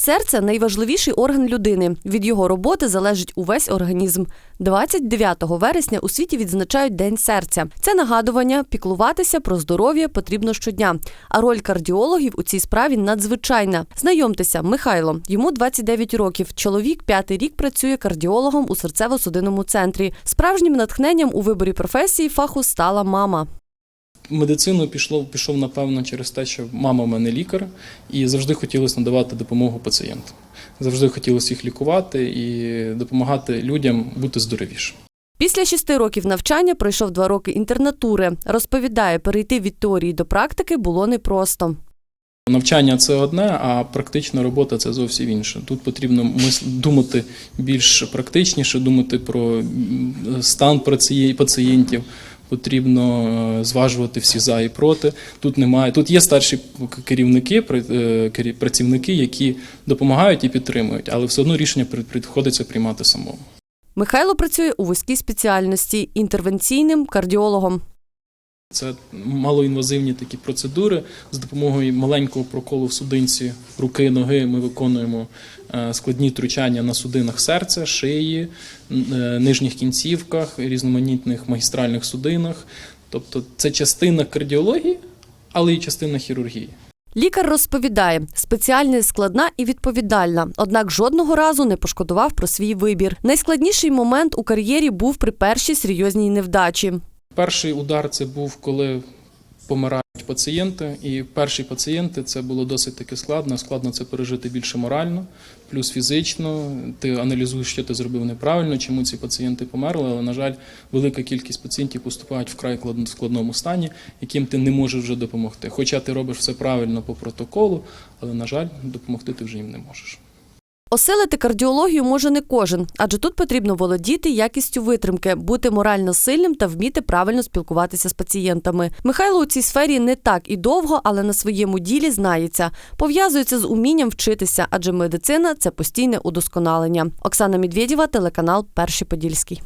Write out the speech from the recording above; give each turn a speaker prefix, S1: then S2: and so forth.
S1: Серце найважливіший орган людини. Від його роботи залежить увесь організм. 29 вересня у світі відзначають День серця. Це нагадування, піклуватися про здоров'я потрібно щодня. А роль кардіологів у цій справі надзвичайна. Знайомтеся, Михайло. Йому 29 років. Чоловік п'ятий рік працює кардіологом у серцево-судинному центрі. Справжнім натхненням у виборі професії фаху стала мама.
S2: Медицину пішло, пішов, напевно, через те, що мама в мене лікар, і завжди хотілося надавати допомогу пацієнтам. Завжди хотілося їх лікувати і допомагати людям бути здоровішим.
S1: Після шести років навчання пройшов два роки інтернатури. Розповідає, перейти від теорії до практики було непросто.
S2: Навчання це одне, а практична робота це зовсім інше. Тут потрібно думати більш практичніше, думати про стан пацієнтів. Потрібно е, зважувати всі за і проти. Тут немає. Тут є старші керівники, е, працівники, які допомагають і підтримують, але все одно рішення приходиться приймати самому.
S1: Михайло працює у вузькій спеціальності інтервенційним кардіологом.
S2: Це малоінвазивні такі процедури. З допомогою маленького проколу в судинці руки, ноги ми виконуємо е, складні втручання на судинах серця, шиї, е, нижніх кінцівках, різноманітних магістральних судинах. Тобто це частина кардіології, але й частина хірургії.
S1: Лікар розповідає, спеціальність складна і відповідальна, однак жодного разу не пошкодував про свій вибір. Найскладніший момент у кар'єрі був при першій серйозній невдачі.
S2: Перший удар це був, коли помирають пацієнти, і перші пацієнти це було досить таки складно. Складно це пережити більше морально, плюс фізично. Ти аналізуєш, що ти зробив неправильно, чому ці пацієнти померли. Але, на жаль, велика кількість пацієнтів поступають в край складному стані, яким ти не можеш вже допомогти. Хоча ти робиш все правильно по протоколу, але, на жаль, допомогти ти вже їм не можеш.
S1: Осилити кардіологію може не кожен, адже тут потрібно володіти якістю витримки, бути морально сильним та вміти правильно спілкуватися з пацієнтами. Михайло у цій сфері не так і довго, але на своєму ділі знається. Пов'язується з умінням вчитися, адже медицина це постійне удосконалення. Оксана Медведєва, телеканал Перший Подільський.